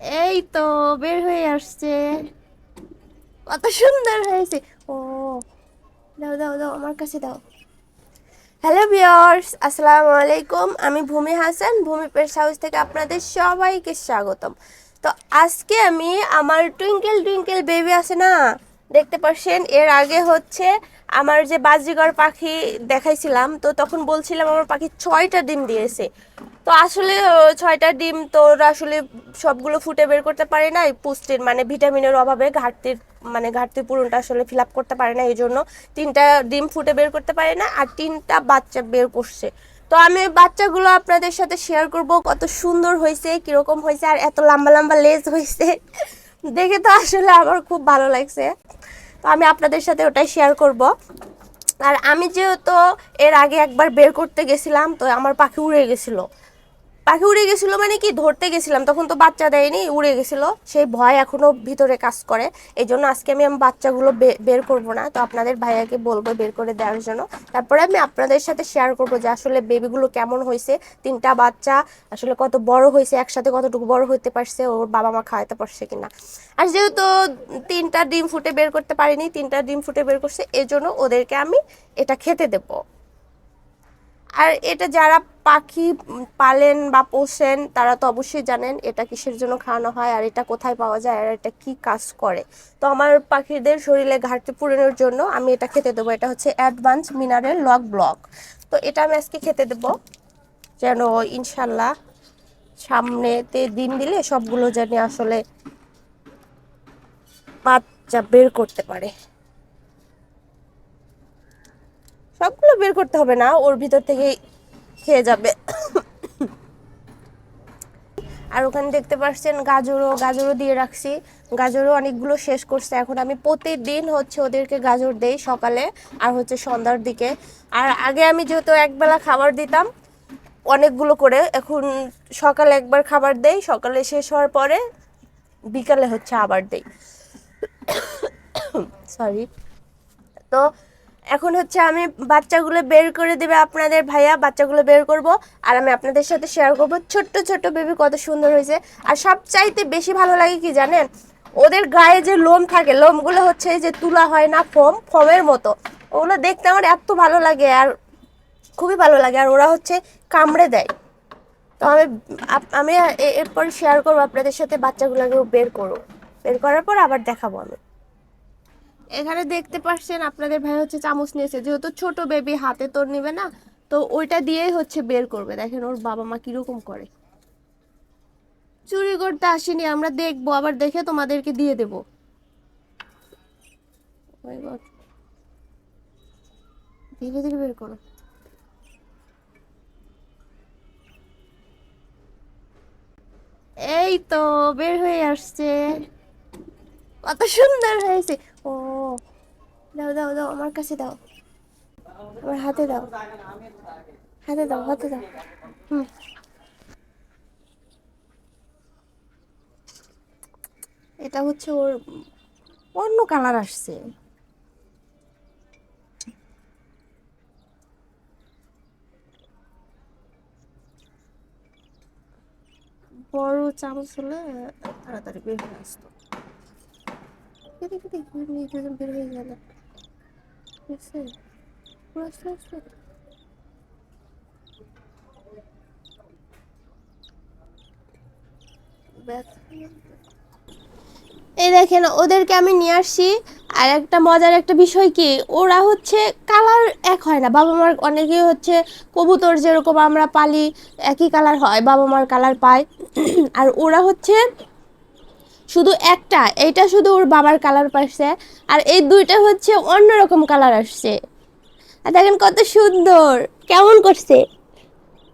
এই তো, বের হয়ে আসছে। কত সুন্দর হয়েছে। ও, দাও দাও দাও, আমার কাছে দাও। হ্যালো ভিউয়ার্স আসসালামু আলাইকুম। আমি ভূমি হাসান, ভূমি পেস হাউস থেকে আপনাদের সবাইকে স্বাগতম। তো আজকে আমি, আমার টুইঙ্কেল টুইঙ্কেল বেবি আছে না? দেখতে পাচ্ছেন এর আগে হচ্ছে আমার যে বাজিগর পাখি দেখাইছিলাম, তো তখন বলছিলাম আমার পাখি ছয়টা ডিম দিয়েছে। তো আসলে ছয়টা ডিম তো আসলে সবগুলো ফুটে বের করতে পারে না পুষ্টির মানে ভিটামিনের অভাবে ঘাটতির মানে ঘাটতি পূরণটা আসলে ফিল আপ করতে পারে না এই জন্য তিনটা ডিম ফুটে বের করতে পারে না আর তিনটা বাচ্চা বের করছে। তো আমি ওই বাচ্চাগুলো আপনাদের সাথে শেয়ার করব, কত সুন্দর হয়েছে, কীরকম হয়েছে আর এত লম্বা লম্বা লেজ হয়েছে। দেখে তো আসলে আমার খুব ভালো লাগছে। তো আমি আপনাদের সাথে ওটাই শেয়ার করব। আর আমি যেহেতু এর আগে একবার বের করতে গেছিলাম, তো আমার পাখি উড়ে গেছিল। পাখি উড়ে গেছিল মানে কি, ধরতে গেছিলাম, তখন তো বাচ্চা দেয়নি, উড়ে গেছিল। সেই ভয় এখনও ভিতরে কাজ করে। এই জন্য আজকে আমি আমার বাচ্চাগুলো বের করব না। তো আপনাদের ভাইয়াকে বলব বের করে দেওয়ার জন্য। তারপরে আমি আপনাদের সাথে শেয়ার করব যে আসলে বেবিগুলো কেমন হয়েছে। তিনটা বাচ্চা, আসলে কত বড় হয়েছে, একসাথে কতটুকু বড় হতে পারছে, ওর বাবা মা খাওয়াতে পারছে কিনা। আর যেহেতু তিনটা ডিম ফুটে বের করতে পারিনি, তিনটা ডিম ফুটে বের করছে, এজন্য ওদেরকে আমি এটা খেতে দেবো। আর এটা যারা পাখি পালেন বা পোষেন, তারা তো অবশ্যই জানেন এটা কিসের জন্য খাওয়ানো হয় আর এটা কোথায় পাওয়া যায় আর এটা কি কাজ করে। তো আমার পাখিদের শরীরে ঘাটতি পূরণের জন্য আমি এটা খেতে দেবো। এটা হচ্ছে অ্যাডভান্স মিনারেল লক ব্লক। তো এটা আমি আজকে খেতে দেবো। যেন ইনশাল্লাহ সামনেতে দিন দিলে সবগুলো যেন আসলে বাচ্চা বের করতে পারে। সবগুলো বের করতে হবে না, ওর ভিতর থেকে খেয়ে যাবে। আর ওখানে দেখতে পাচ্ছেন গাজরও গাজরও দিয়ে রাখছি। গাজরও অনেকগুলো শেষ করছে। এখন আমি প্রতিদিন হচ্ছে ওদেরকে গাজর দেই সকালে আর হচ্ছে সন্ধ্যার দিকে। আর আগে আমি যেহেতু একবেলা খাবার দিতাম অনেকগুলো করে, এখন সকালে একবার খাবার দেই, সকালে শেষ হওয়ার পরে বিকালে হচ্ছে আবার দেই। সরি তো এখন হচ্ছে আমি বাচ্চাগুলো বের করে দেবে আপনাদের ভাইয়া, বাচ্চাগুলো বের করব আর আমি আপনাদের সাথে শেয়ার করব। ছোট্ট ছোট্ট বেবি কত সুন্দর হয়েছে। আর সবচাইতে বেশি ভালো লাগে কি জানেন? ওদের গায়ে যে লোম থাকে, লোমগুলো হচ্ছে যে তুলা হয় না, ফোম, ফোমের মতো। ওগুলো দেখতে আমার এত ভালো লাগে আর খুবই ভালো লাগে আর ওরা হচ্ছে কামড়ে দেয়। তো আমি আমি এরপর শেয়ার করব আপনাদের সাথে বাচ্চাগুলোকে বের করব। বের করার পর আবার দেখাবো আমি। এখানে দেখতে পাচ্ছেন আপনাদের ভাই হচ্ছে চামচ নিয়েছে। যেহেতু ছোট বেবি হাতে তোর নিবে না, তো ওইটা দিয়েই হচ্ছে বের করবে। দেখেন ওর বাবা মা কীরকম করে। চুরি করতে আসিনি, আমরা দেখব, আবার দেখে তোমাদেরকে দিয়ে দেবো। Oh. ধীরে ধীরে বের করো। এই তো, বের হয়ে আসছে। কত সুন্দর হয়েছে। দাও দাও দাও, আমার কাছে দাও। আমার হাতে দাও। হাতে দাও হাতে দাও। হুম। এটা হচ্ছে ওর অন্য কালার আসছে। বড় চামচ হলে তাড়াতাড়ি বের হয়ে আসতো। কেটে কেটে বের হয়ে গেল। বুঝছে আস্তে আস্তে এই দেখেন, ওদেরকে আমি নিয়ে আসছি। আর একটা মজার একটা বিষয় কি? ওরা হচ্ছে কালার এক হয় না। বাবা মার অনেকেই হচ্ছে কবুতর যেরকম আমরা পালি, একই কালার হয়, বাবা মার কালার পায়। আর ওরা হচ্ছে শুধু একটা, এইটা শুধু ওর বাবার কালার পাচ্ছে আর এই দুইটা হচ্ছে অন্যরকম কালার আসছে। আর দেখেন কত সুন্দর, কেমন করছে?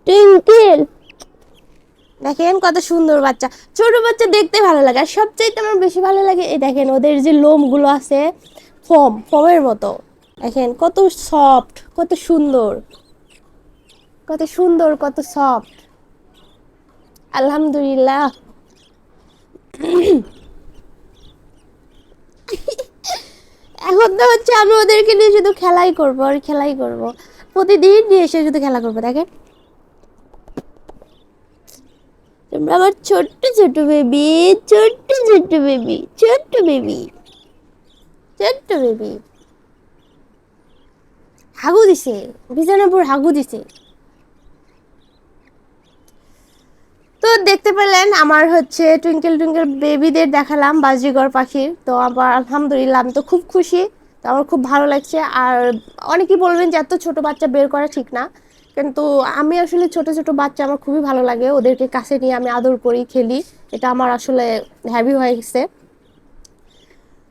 টুইঙ্কেল দেখেন কত সুন্দর বাচ্চা। ছোট বাচ্চা দেখতে ভালো লাগে, আর সবচাইতে আমার বেশি ভালো লাগে, এই দেখেন ওদের যে লোমগুলো আছে, ফোম, ফোমের মতো। দেখেন কত সফট কত সুন্দর। কত সুন্দর, কত সফট আলহামদুলিল্লাহ। তো হচ্ছে আমি ওদেরকে নিয়ে শুধু খেলাই করব আর খেলাই করব। প্রতিদিন নিয়ে এসে শুধু খেলা করব, দেখেন। তোমরা আমার ছোট্ট ছোট্ট বেবি ছোট্ট ছোট্ট বেবি ছোট্ট বেবি ছোট্ট বেবি হাগু দিছে বিছানাপুর হাগু দিছে। দেখতে পেলেন আমার হচ্ছে টুইঙ্কেল টুইঙ্কেল বেবিদের দেখালাম বাজিগর পাখির। তো আবার আলহামদুলিল্লাহ আমি তো খুব খুশি। তো আমার খুব ভালো লাগছে। আর অনেকেই বলবেন যে এত ছোট বাচ্চা বের করা ঠিক না। কিন্তু আমি আসলে ছোট ছোট বাচ্চা আমার খুবই ভালো লাগে। ওদেরকে কাছে নিয়ে আমি আদর করি, খেলি। এটা আমার আসলে হ্যাবি হয়ে গেছে।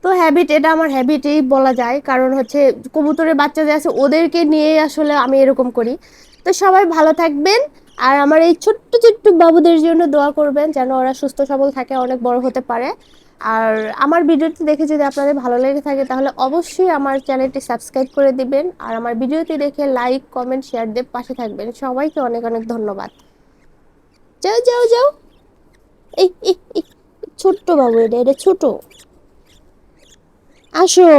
তো হ্যাবিট এটা আমার হ্যাবিটেই বলা যায়। কারণ হচ্ছে কবুতরের বাচ্চা যে আছে, ওদেরকে নিয়ে আসলে আমি এরকম করি। তো সবাই ভালো থাকবেন। আর আমার এই ছোট্ট ছোট্ট বাবুদের জন্য দোয়া করবেন যেন ওরা সুস্থ, সবল থাকে, অনেক বড় হতে পারে। আর আমার ভিডিওটি দেখে যদি আপনাদের ভালো লেগে থাকে, তাহলে অবশ্যই আমার চ্যানেলটি সাবস্ক্রাইব করে দিবেন। আর আমার ভিডিওটি দেখে লাইক, কমেন্ট, শেয়ার দিয়ে পাশে থাকবেন। সবাইকে অনেক অনেক ধন্যবাদ। যাও যাও যাও। এই ছোট্ট বাবু এটা এটা ছোট। আসো।